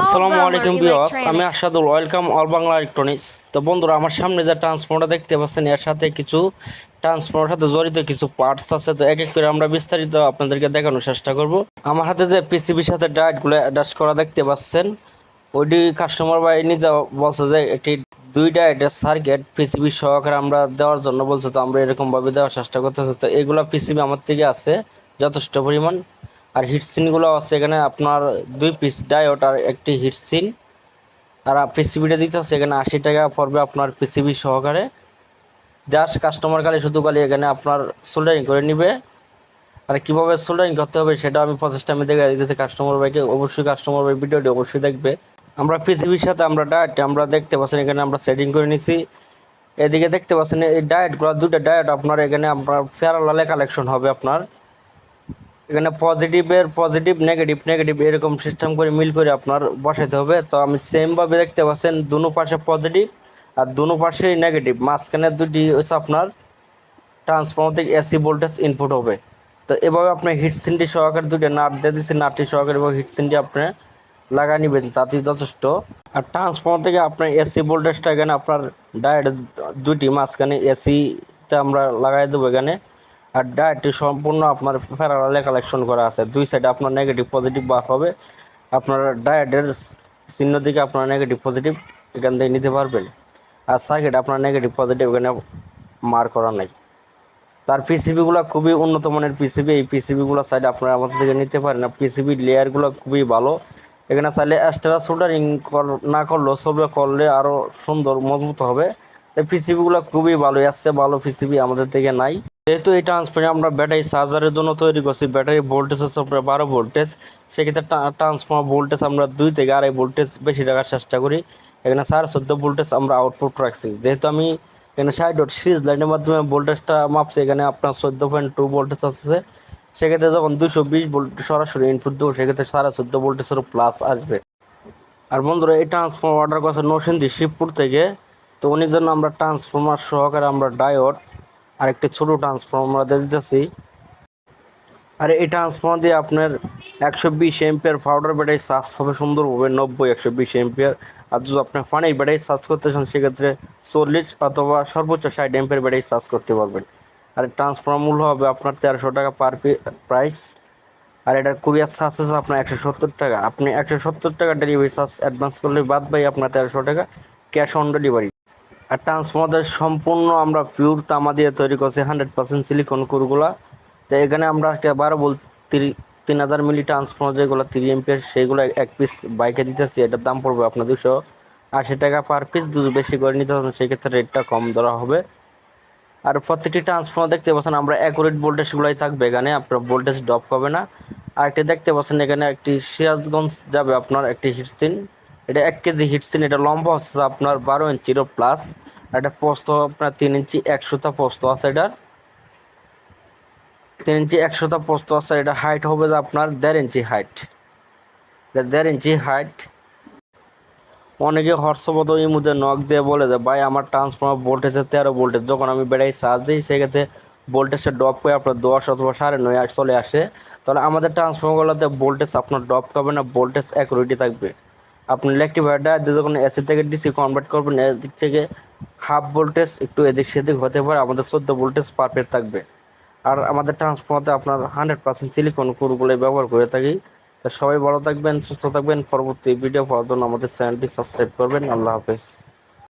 আসসালামু আলাইকুম বিওয়াস আমি. Ashadul welcome all Bangla electronics তো বন্ধুরা আমার সামনে যে ট্রান্সফর্মারটা দেখতে পাচ্ছেন এর সাথে কিছু ট্রান্সফর্মার সাথে জড়িত কিছু পার্টস আছে। তো এক এক করে আমরা বিস্তারিত আপনাদেরকে দেখানোর চেষ্টা করব। আমার হাতে যে পিসিবির সাথে ডায়েটগুলো অ্যাডাস্ট করা দেখতে পাচ্ছেন ওইটি কাস্টমার বাই নিজে বলছে যে একটি দুই ডায়েটের সার্কিট পিসিবি সহকারে আমরা দেওয়ার জন্য বলছে তো আমরা এরকমভাবে দেওয়ার চেষ্টা করতেছি। তো এগুলো পিসিবি আমার থেকে আছে যথেষ্ট পরিমাণ। আর হিটসিনগুলো আছে এখানে আপনার দুই পিস ডায়োড আর একটি হিটসিন আর পিসিবিটা দিতে হচ্ছে এখানে আশি টাকা পড়বে আপনার পিসিবি সহকারে। জাস্ট কাস্টমার খালি শুধু খালি এখানে আপনার সোল্ডারিং করে নিবে। আর কীভাবে সোল্ডারিং করতে হবে সেটা আমি প্রসেসটা আমি দেখে দিতেছি। কাস্টমার ভাইকে অবশ্যই কাস্টমার ভাই ভিডিওটি অবশ্যই দেখবে। আমরা পৃথিবীর সাথে আমরা ডায়েট আমরা দেখতে পাচ্ছেন, এখানে আমরা সেটিং করে নিছি। এদিকে দেখতে পাচ্ছেন এই ডায়েটগুলো দুটো ডায়েট আপনার এখানে আপনার প্যারালালে কালেকশন হবে আপনার। এখানে পজিটিভের পজিটিভ নেগেটিভ নেগেটিভ এরকম সিস্টেম করে মিল করে আপনার বসাইতে হবে। তো আমি সেমভাবে দেখতে পাচ্ছেন, দুনো পাশে পজিটিভ আর দুনো পাশেই নেগেটিভ মাঝখানে দুটি হচ্ছে আপনার ট্রান্সফর্মার থেকে এসি ভোল্টেজ ইনপুট হবে। তো এভাবে আপনি হিটসিনটি সহকারে দুটো নাট দিয়ে দিচ্ছি নাটটি সহকারে এবং হিটসিনটি আপনি লাগাই নেবেন, তাতেই যথেষ্ট। আর ট্রান্সফর্মার থেকে আপনার এসি ভোল্টেজটা এখানে আপনার ডায়েট দুটি মাঝখানে এসিতে আমরা লাগাই দেবো এখানে। আর ডায়েটটি সম্পূর্ণ আপনার প্যারালালে কালেকশন করা আছে। দুই সাইডে আপনার নেগেটিভ পজিটিভ বার হবে। আপনার ডায়েটের চিহ্ন দিকে আপনার নেগেটিভ পজিটিভ এখান থেকে নিতে পারবেন। আর সার্কিট আপনার নেগেটিভ পজিটিভ এখানে মার করা নাই। তার পিসিবিগুলো খুবই উন্নত মানের পিসিবি এই পিসিবিগুলো সাইডে আপনারা আমাদের থেকে নিতে পারেন। আর পিসিবি লেয়ারগুলো খুবই ভালো। এখানে চাইলে এক্সট্রা সোল্ডারিং না করলেও সবে করলে আরও সুন্দর, মজবুত হবে। এই পিসিবিগুলো খুবই ভালো আসছে ভালো পিসিবি আমাদের থেকে নাই। যেহেতু এই ট্রান্সফারে আমরা ব্যাটারি চার্জারের জন্য তৈরি করছি ব্যাটারি ভোল্টেজ হচ্ছে আপনার বারো ভোল্টেজ সেক্ষেত্রে ট্রান্সফর্মার ভোল্টেজ আমরা দুই থেকে আড়াই ভোল্টেজ বেশি রাখার চেষ্টা করি। এখানে সাড়ে চোদ্দ ভোল্টেজ আমরা আউটপুট রাখছি। যেহেতু আমি এখানে সাইড ডট সিরিজ লাইনের মাধ্যমে ভোল্টেজটা মাপছি, এখানে আপনার চোদ্দ পয়েন্ট টু ভোল্টেজ আসছে সেক্ষেত্রে যখন দুশো বিশ ভোল্ট সরাসরি ইনপুট দেবো, সেক্ষেত্রে সাড়ে চোদ্দ ভোল্টেজেরও প্লাস আসবে। আর বন্ধুরা, এই ট্রান্সফর্মার অর্ডার করছে নরসিংদী, শিবপুর থেকে। তো উনি জন্য আমরা ট্রান্সফর্মার সহকারে আমরা ডায়োড আর একটি ছোটো ট্রান্সফর্মার দিতেছি। আর এই ট্রান্সফর্মার দিয়ে আপনার একশো বিশ এমপিয়ার পাউডার ব্যাটারি চার্জ হবে সুন্দরভাবে নব্বই, একশো বিশ এমপিয়ার আর যদি আপনি পানির ব্যাটারি চার্জ করতে চান, সেক্ষেত্রে চল্লিশ অথবা সর্বোচ্চ ষাট এমপিয়ার ব্যাটারি চার্জ করতে পারবেন। আর ট্রান্সফর্মার মূল্য হবে আপনার তেরোশো টাকা পার পি প্রাইস আর এটার কুরিয়ার চার্জ আছে আপনার একশো সত্তর টাকা। আপনি একশো সত্তর টাকা ডেলিভারি চার্জ অ্যাডভান্স করলে বাদ পাই আপনার তেরোশো টাকা ক্যাশ অন ডেলিভারি আর ট্রান্সফর্মার সম্পূর্ণ আমরা পিওর তামা দিয়ে তৈরি করছি হান্ড্রেড পার্সেন্ট সিলিকন কুরগুলা। তো এখানে আমরা একটা বারো বল তিন হাজার মিলি ট্রান্সফর্মার যেগুলো থ্রি এমপিয়ার সেইগুলো এক পিস বাইকে দিতেছি, এটার দাম পড়বে আপনার দুশো আশি টাকা পার পিস যদি বেশি করে নিতে হবে, সেক্ষেত্রে রেটটা কম ধরা হবে। আর প্রত্যেকটি ট্রান্সফর্মার দেখতে পাচ্ছেন, আমরা অ্যাকুরেট ভোল্টেজগুলোই থাকবে এখানে, আপনার ভোল্টেজ ড্রপ হবে না। আর একটি দেখতে পাচ্ছেন, এখানে একটি সিরাজগঞ্জ যাবে আপনার, একটি হিটসিন এটা এক কেজি হিটসিন এটা লম্বা হচ্ছে আপনার বারো ইঞ্চিরও প্লাস এটা পোস্ত আপনার তিন ইঞ্চি একশোটা পোস্ত আছে এটার তিন ইঞ্চি একশোটা পোস্ত আছে, এটা হাইট হবে যে আপনার দেড় ইঞ্চি হাইট দেড় ইঞ্চি হাইট অনেকে হর্ষবত মধ্যে নখ দিয়ে বলে যে, ভাই, আমার ট্রান্সফর্মার ভোল্টেজে তেরো ভোল্টেজ যখন আমি বেড়াই চার্জ দিই, সেক্ষেত্রে ভোল্টেজটা ড্রপ করে আপনার দশ অথবা সাড়ে নয় চলে আসে। তাহলে আমাদের ট্রান্সফর্মারগুলোতে ভোল্টেজ আপনার ড্রপ করবে না? ভোল্টেজ অ্যাকুরেটি থাকবে। আপনি রেক্টিফায়ারটা যদি কোনো এসি থেকে ডিসি কনভার্ট করবেন, এদিক থেকে হাফ ভোল্টেজ একটু এদিক সেদিক হতে পারে, আমাদের চোদ্দ ভোল্টেজ পারফেক্ট থাকবে। আর আমাদের ট্রান্সফর্মারতে আপনার হান্ড্রেড পার্সেন্ট সিলিকন কুরগুলো ব্যবহার করে থাকি। তা সবাই ভালো থাকবেন, সুস্থ থাকবেন। পরবর্তী ভিডিও পাওয়ার জন্য আমাদের চ্যানেলটি সাবস্ক্রাইব করবেন। আল্লাহ হাফেজ।